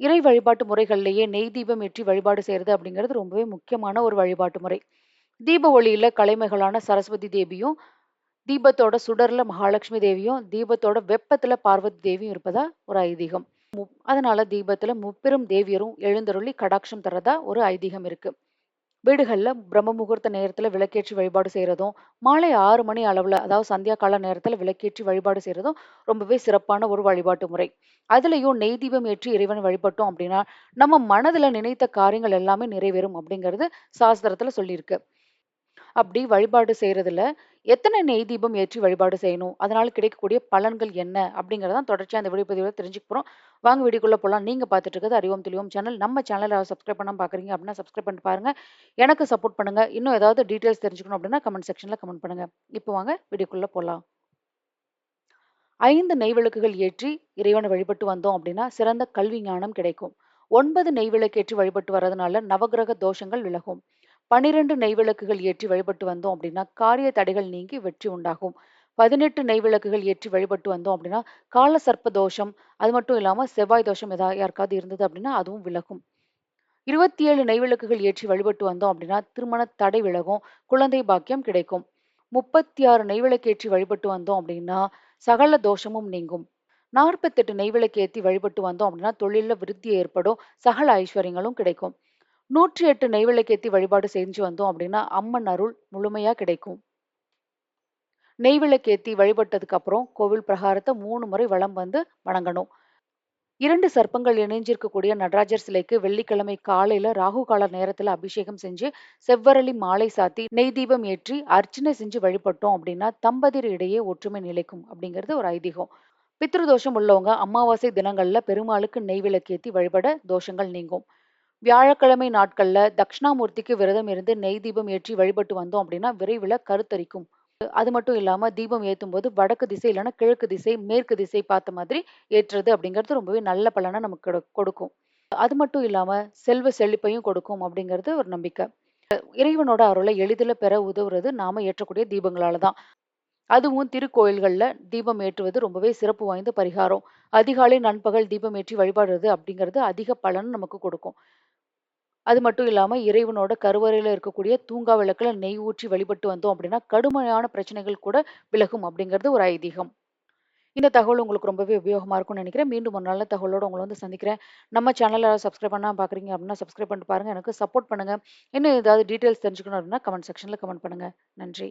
இறை வழிபாட்டு முறைகள்லேயே நெய் தீபம் ஏற்றி வழிபாடு செய்கிறது அப்படிங்கிறது ரொம்பவே முக்கியமான ஒரு வழிபாட்டு முறை. தீப ஒளியில் கலைமைகளான சரஸ்வதி தேவியும் தீபத்தோட சுடர்ல மகாலட்சுமி தேவியும் தீபத்தோட வெப்பத்துல பார்வதி தேவியும் இருப்பதா ஒரு ஐதீகம். அதனால தீபத்துல முப்பெரும் தேவியரும் எழுந்தருளி கடாட்சம் தரதா ஒரு ஐதீகம் இருக்கு. வீடுகளில் பிரம்ம முகூர்த்த நேரத்தில் விளக்கேற்றி வழிபாடு செய்யறதும் மாலை ஆறு மணி அளவில் அதாவது சந்தியா கால நேரத்தில் விளக்கேற்றி வழிபாடு செய்கிறதும் ரொம்பவே சிறப்பான ஒரு வழிபாட்டு முறை. அதுலயும் நெய் தீபம் ஏற்றி இறைவன் வழிபட்டோம் அப்படின்னா நம்ம மனதுல நினைத்த காரியங்கள் எல்லாமே நிறைவேறும் அப்படிங்கிறது சாஸ்திரத்தில் சொல்லியிருக்கு. அப்படி வழிபாடு செய்யறதுல எத்தனை நெய் தீபம் ஏற்றி வழிபாடு செய்யணும்? அதனால கிடைக்கக்கூடிய பலன்கள் என்ன? அப்படிங்கறதான் தொடர்ச்சியாக அந்த வீடியோ பதிவில் தெரிஞ்சுக்க போறோம். வாங்க வீடியோக்குள்ளே போகலாம் நீங்க பார்த்துட்டு இருக்கிறது அறிவோம் தெளிவோம் சேனல் நம்ம சேனலை சப்ஸ்கிரைப் பண்ண பாக்குறீங்க அப்படின்னா சப்ஸ்கிரைப் பண்ணிட்டு பாருங்க. எனக்கு சப்போர்ட் பண்ணுங்க. இன்னும் ஏதாவது டீட்டெயில்ஸ் தெரிஞ்சுக்கணும் அப்படின்னா கமெண்ட் செக்ஷனில் கமெண்ட் பண்ணுங்க. இப்போ வாங்க வீடியோக்குள்ளே போகலாம் ஐந்து நெய் விளக்குகள் ஏற்றி இறைவனை வழிபட்டு வந்தோம் அப்படின்னா சிறந்த கல்வி ஞானம் கிடைக்கும். ஒன்பது நெய்விளக்கேற்றி வழிபட்டு வர்றதுனால நவகிரக தோஷங்கள் விலகும். பனிரெண்டு நெய் விளக்குகள் ஏற்றி வழிபட்டு வந்தோம் அப்படின்னா காரிய தடைகள் நீங்கி வெற்றி உண்டாகும். பதினெட்டு நெய் விளக்குகள் ஏற்றி வழிபட்டு வந்தோம் அப்படின்னா கால சர்ப்ப தோஷம் அது மட்டும் இல்லாம செவ்வாய் தோஷம் ஏதாவது யாருக்காவது இருந்தது அப்படின்னா அதுவும் விலகும். இருபத்தி ஏழு நெய் விளக்குகள் ஏற்றி வழிபட்டு வந்தோம் அப்படின்னா திருமண தடை விலகும் குழந்தை பாக்கியம் கிடைக்கும். முப்பத்தி ஆறு நெய் விளக்கேற்றி வழிபட்டு வந்தோம் அப்படின்னா சகல தோஷமும் நீங்கும். நாற்பத்தெட்டு நெய் விளக்கு ஏற்றி வழிபட்டு வந்தோம் அப்படின்னா தொழிலில் விருத்தி ஏற்படும் சகல ஐஸ்வர்யங்களும் கிடைக்கும். நூற்றி எட்டு நெய் வழிபாடு செஞ்சு வந்தோம் அப்படின்னா அம்மன் அருள் முழுமையா கிடைக்கும். நெய் வழிபட்டதுக்கு அப்புறம் கோவில் பிரகாரத்தை மூணு முறை வளம் வந்து வணங்கணும். இரண்டு சர்ப்பங்கள் இணைஞ்சிருக்கக்கூடிய நடராஜர் சிலைக்கு வெள்ளிக்கிழமை காலையில ராகு கால நேரத்துல அபிஷேகம் செஞ்சு செவ்வரளி மாலை சாத்தி நெய் தீபம் ஏற்றி அர்ச்சனை செஞ்சு வழிபட்டோம் அப்படின்னா தம்பதியர் இடையே ஒற்றுமை நிலைக்கும் அப்படிங்கிறது ஒரு ஐதீகம். பித்ருதோஷம் உள்ளவங்க அமாவாசை தினங்கள்ல பெருமாளுக்கு நெய் விளக்கேத்தி வழிபட தோஷங்கள் நீங்கும். வியாழக்கிழமை நாட்களில் தட்சிணாமூர்த்திக்கு விரதம் இருந்து நெய் தீபம் ஏற்றி வழிபட்டு வந்தோம் அப்படின்னா விரைவில் கருத்தரிக்கும். அது மட்டும் இல்லாம தீபம் ஏற்றும் போது வடக்கு திசை இல்லைன்னா கிழக்கு திசை மேற்கு திசை பார்த்த மாதிரி ஏற்றுறது அப்படிங்கிறது ரொம்பவே நல்ல பலனை நமக்கு கொடுக்கும். அது மட்டும் இல்லாம செல்வ செழிப்பையும் கொடுக்கும் அப்படிங்கிறது ஒரு நம்பிக்கை. இறைவனோட அருளை எளிதில் பெற உதவுறது நாம ஏற்றக்கூடிய தீபங்களால தான். அதுவும் திருக்கோயில்கள்ல தீபம் ஏற்றுவது ரொம்பவே சிறப்பு வாய்ந்த பரிகாரம். அதிகாலை நண்பகல் தீபம் ஏற்றி வழிபாடுறது அப்படிங்கிறது அதிக பலன் நமக்கு கொடுக்கும். அது மட்டும் இல்லாம இறைவனோட கருவறையில இருக்கக்கூடிய தூங்கா விளக்குல நெய் ஊற்றி வழிபட்டு வந்தோம் அப்படின்னா கடுமையான பிரச்சனைகள் கூட விலகும் அப்படிங்கிறது ஒரு ஐதீகம். இந்த தகவல் உங்களுக்கு ரொம்பவே உபயோகமா இருக்கும்னு நினைக்கிறேன். மீண்டும் ஒரு நல்ல தகவலோட உங்களை வந்து சந்திக்கிறேன். நம்ம சேனலை சப்ஸ்கிரைப் பண்ணாம பார்க்குறீங்க அப்படின்னா சப்ஸ்கிரைப் பண்ணிட்டு பாருங்க. எனக்கு சப்போர்ட் பண்ணுங்க. இன்னும் ஏதாவது டீட்டெயில்ஸ் தெரிஞ்சுக்கணும் அப்படின்னா கமெண்ட் செக்ஷன்ல கமெண்ட் பண்ணுங்க. நன்றி.